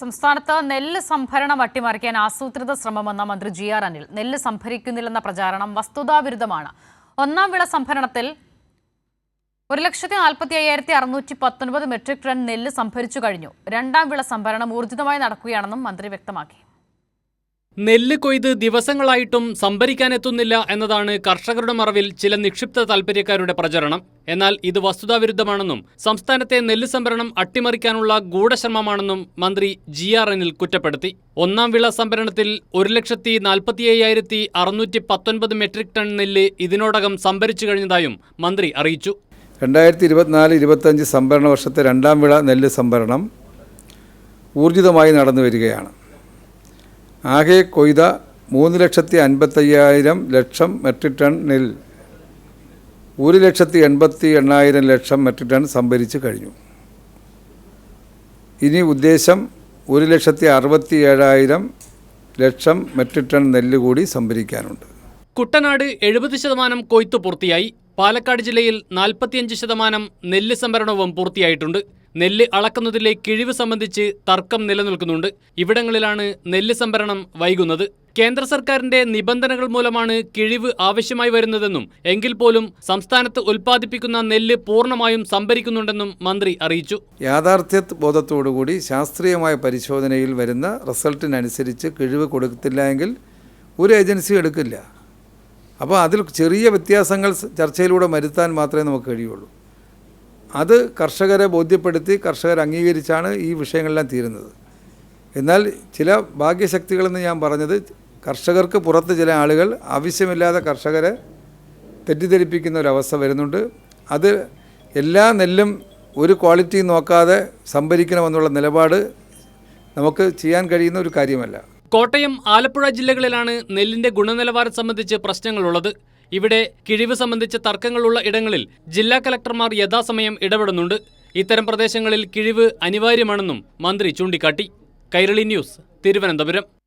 സംസ്ഥാനത്ത് നെല്ല് സംഭരണം അട്ടിമറിക്കാൻ ആസൂത്രിത ശ്രമമെന്ന മന്ത്രി ജി ആർ അനിൽ. നെല്ല് സംഭരിക്കുന്നില്ലെന്ന പ്രചാരണം വസ്തുതാവിരുദ്ധമാണ് ഒന്നാം വിള സംഭരണത്തിൽ ഒരു ലക്ഷത്തി നാൽപ്പത്തി അയ്യായിരത്തി അറുന്നൂറ്റി പത്തൊൻപത് മെട്രിക് ടൺ നെല്ല് സംഭരിച്ചു കഴിഞ്ഞു. രണ്ടാം വിള സംഭരണം ഊർജിതമായി നടക്കുകയാണെന്നും മന്ത്രി വ്യക്തമാക്കി. നെല്ല് കൊയ്ത് ദിവസങ്ങളായിട്ടും സംഭരിക്കാനെത്തുന്നില്ല എന്നതാണ് കർഷകരുടെ മറവിൽ ചില നിക്ഷിപ്ത താൽപര്യക്കാരുടെ പ്രചരണം. എന്നാൽ ഇത് വസ്തുതാവിരുദ്ധമാണെന്നും സംസ്ഥാനത്തെ നെല്ല് സംഭരണം അട്ടിമറിക്കാനുള്ള ഗൂഢശ്രമമാണെന്നും മന്ത്രി ജി ആർ എനിൽ കുറ്റപ്പെടുത്തി. ഒന്നാം വിള സംഭരണത്തിൽ ഒരു ലക്ഷത്തി നാൽപ്പത്തി അയ്യായിരത്തി അറുന്നൂറ്റി പത്തൊൻപത് മെട്രിക് ടൺ നെല്ല് ഇതിനോടകം സംഭരിച്ചു കഴിഞ്ഞതായും മന്ത്രി അറിയിച്ചു. രണ്ടായിരത്തി ഇരുപത്തിനാല് ഇരുപത്തഞ്ച് സംഭരണ വർഷത്തെ രണ്ടാം വിള നെല്ല് സംഭരണം ഊർജിതമായി നടന്നു വരികയാണ് ആകെ കൊയ്ത മൂന്ന് ലക്ഷത്തി അൻപത്തയ്യായിരം ലക്ഷം മെട്രിക് നെല്ല് ഒരു ലക്ഷത്തി എൺപത്തി എണ്ണായിരം ലക്ഷം മെട്രിക് ടൺ സംഭരിച്ച് കഴിഞ്ഞു. ഇനി ഉദ്ദേശം ഒരു ലക്ഷത്തി അറുപത്തി ഏഴായിരം ലക്ഷം മെട്രിക് ടൺ നെല്ല് കൂടി സംഭരിക്കാനുണ്ട്. കുട്ടനാട് എഴുപത് ശതമാനം കൊയ്ത്ത് പൂർത്തിയായി. പാലക്കാട് ജില്ലയിൽ നാൽപ്പത്തിയഞ്ച് ശതമാനം നെല്ല് സംഭരണവും പൂർത്തിയായിട്ടുണ്ട്. നെല്ല് അളക്കുന്നതിലെ കിഴിവ് സംബന്ധിച്ച് തർക്കം നിലനിൽക്കുന്നുണ്ട്. ഇവിടങ്ങളിലാണ് നെല്ല് സംഭരണം വൈകുന്നത്. കേന്ദ്ര സർക്കാരിന്റെ നിബന്ധനകൾ മൂലമാണ് കിഴിവ് ആവശ്യമായി വരുന്നതെന്നും എങ്കിൽ പോലും സംസ്ഥാനത്ത് ഉൽപ്പാദിപ്പിക്കുന്ന നെല്ല് പൂർണമായും സംഭരിക്കുന്നുണ്ടെന്നും മന്ത്രി അറിയിച്ചു. യാഥാർത്ഥ്യ ബോധത്തോടുകൂടി ശാസ്ത്രീയമായ പരിശോധനയിൽ വരുന്ന റിസൾട്ടിനനുസരിച്ച് കിഴിവ് കൊടുത്തില്ല എങ്കിൽ ഒരു ഏജൻസി എടുക്കില്ല. അപ്പോൾ അതിൽ ചെറിയ വ്യത്യാസങ്ങൾ ചർച്ചയിലൂടെ വരുത്താൻ മാത്രമേ നമുക്ക് കഴിയുള്ളൂ. അത് കർഷകരെ ബോധ്യപ്പെടുത്തി കർഷകർ അംഗീകരിച്ചാണ് ഈ വിഷയങ്ങളെല്ലാം തീരുന്നത്. എന്നാൽ ചില ഭാഗ്യശക്തികളെന്ന് ഞാൻ പറഞ്ഞത് കർഷകർക്ക് പുറത്ത് ചില ആളുകൾ ആവശ്യമില്ലാതെ കർഷകരെ തെറ്റിദ്ധരിപ്പിക്കുന്ന ഒരവസ്ഥ വരുന്നുണ്ട്. അത് എല്ലാ നെല്ലും ഒരു ക്വാളിറ്റി നോക്കാതെ സംഭരിക്കണമെന്നുള്ള നിലപാട് നമുക്ക് ചെയ്യാൻ കഴിയുന്ന ഒരു കാര്യമല്ല. കോട്ടയം ആലപ്പുഴ ജില്ലകളിലാണ് നെല്ലിന്റെ ഗുണനിലവാരം സംബന്ധിച്ച് പ്രശ്നങ്ങളുള്ളത്. ഇവിടെ കിഴിവ് സംബന്ധിച്ച തർക്കങ്ങളുള്ള ഇടങ്ങളിൽ ജില്ലാ കലക്ടർമാർ യഥാസമയം ഇടപെടുന്നുണ്ട്. ഇത്തരം പ്രദേശങ്ങളിൽ കിഴിവ് അനിവാര്യമാണെന്നും മന്ത്രി ചൂണ്ടിക്കാട്ടി. കൈരളി ന്യൂസ് തിരുവനന്തപുരം.